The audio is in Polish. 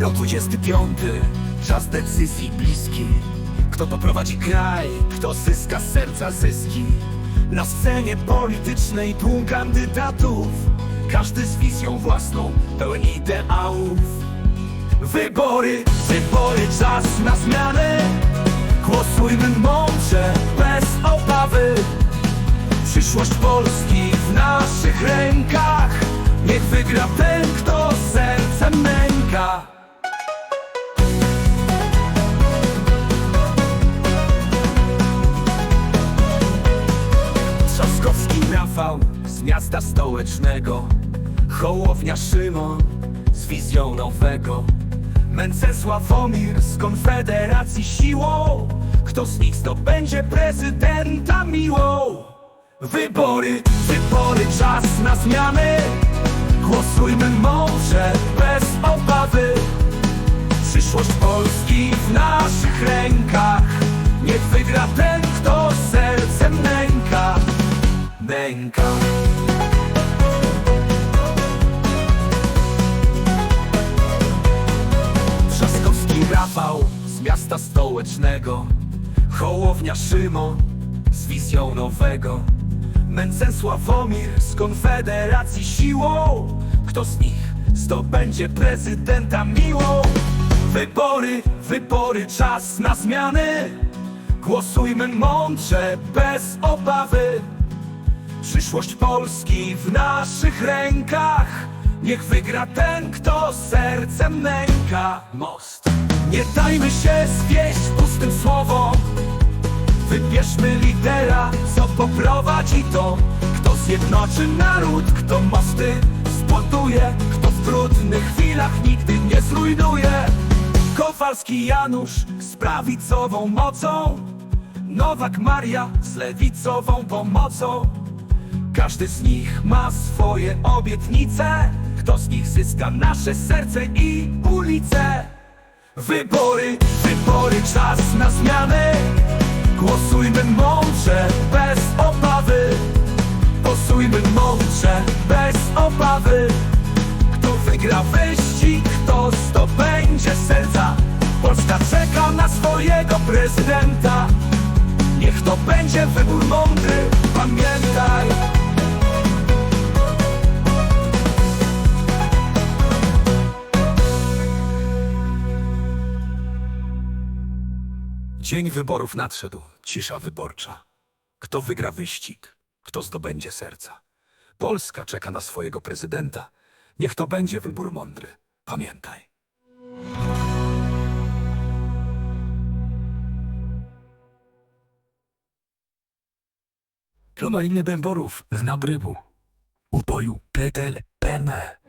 Rok 25, czas decyzji bliski. Kto poprowadzi kraj, kto zyska serca zyski. Na scenie politycznej tłum kandydatów. Każdy z wizją własną, pełen ideałów. Wybory, wybory, czas na zmianę. Głosujmy mądrze, bez obawy. Przyszłość Polski w naszych rękach. Niech wygra ten, miasta stołecznego. Hołownia Szymon z wizją nowego. Mencesławomir z Konfederacji siłą. Kto z nich zdobędzie prezydenta miłą? Wybory, wybory, czas na zmiany Trzaskowski Rafał z miasta stołecznego Hołownia Szymon z wizją nowego. Mencesławomir z Konfederacji siłą Kto z nich zdobędzie prezydenta miłą? Wybory, wybory, czas na zmiany. Głosujmy mądrze, bez obawy Przyszłość Polski w naszych rękach. Niech wygra ten, kto sercem nęka Most. Nie dajmy się zwieść pustym słowom. Wybierzmy lidera, co poprowadzi to. Kto zjednoczy naród, kto mosty zbuduje Kto w trudnych chwilach nigdy nie zrujnuje. Kowalski Janusz z prawicową mocą. Nowak Maria z lewicową pomocą każdy z nich ma swoje obietnice. Kto z nich zyska nasze serce i ulice? Wybory, wybory, czas na zmiany. Głosujmy mądrze, bez obawy. Głosujmy mądrze, bez obawy. Kto wygra wyścig, kto zdobędzie serca. Polska czeka na swojego prezydenta. Niech to będzie wybór mądry, pamiętaj Dzień wyborów nadszedł, cisza wyborcza. Kto wygra wyścig? Kto zdobędzie serca? Polska czeka na swojego prezydenta. Niech to będzie wybór mądry. Pamiętaj. Kromaliny Dęborów z nabrywu. Uboju Petel Pene.